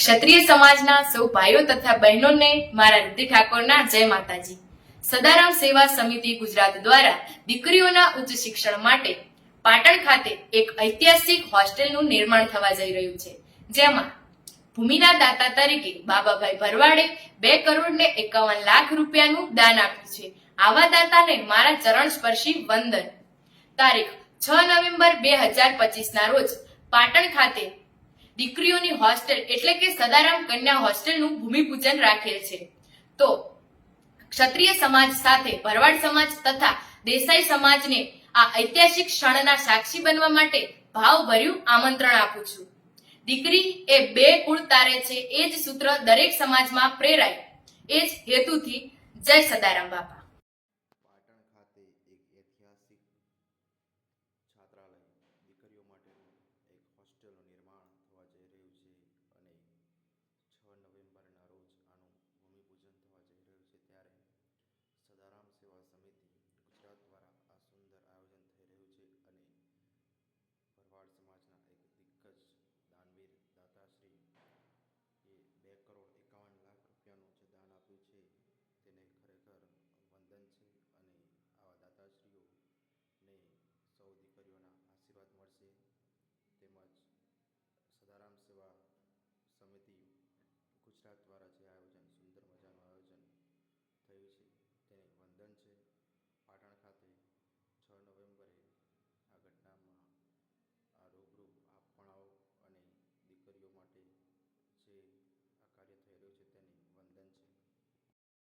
ક્ષત્રિય સમાજના સૌ ભાઈઓ તથા બહેનોને મારા રિદ્ધિ ઠાકોરના જય માતાજી. સદારામ સેવા સમિતિ ગુજરાત દ્વારા દીકરીઓના ઉચ્ચ શિક્ષણ માટે પાટણ ખાતે એક ઐતિહાસિક હોસ્ટેલનું નિર્માણ થવા જઈ રહ્યું છે. જેમાં ભૂમિના દાતા તરીકે બાબાભાઈ ભરવાડે બે કરોડ ને એકાવન લાખ રૂપિયાનું દાન આપ્યું છે. આવા દાતાને મારા ચરણ સ્પર્શી વંદન. તારીખ છ નવેમ્બર બે હજાર પચીસ ના રોજ પાટણ ખાતે દીકરીઓની હોસ્ટેલ એટલે કે સદારામ કન્યા હોસ્ટેલનું ભૂમિપૂજન રાખેલ છે. તો ક્ષત્રિય સમાજ સાથે ભરવાડ સમાજ તથા દેસાઈ સમાજને આ ઐતિહાસિક ક્ષણના સાક્ષી બનવા માટે ભાવભર્યું આમંત્રણ આપું છું. દીકરી એ બે કુળ તારે છે, એ જ સૂત્ર દરેક સમાજમાં પ્રેરાય. એ જ હેતુથી જય સદારામ બાપા થવા જઈ રહ્યું છે અને છ નવેમ્બરના રોજ આનું ભૂમિપૂજન થવા જઈ રહ્યું છે ત્યારે સદારામ સેવા સમિતિ ગુજરાત દ્વારા આ સુંદર આયોજન થઈ રહ્યું છે અને ભરવાડ સમાજના એક દિગ્ગજ દાનવીર દાતાશ્રી એ બે કરોડ એકાવન લાખ રૂપિયાનું જે દાન આપ્યું છે તેને ખરેખર વંદન છે અને આવા દાતાશ્રીઓને સૌ દીકરીઓના આશીર્વાદ મળશે તેમજ સદારામ સેવા સમિતિ ગુજરાત દ્વારા જે આયોજન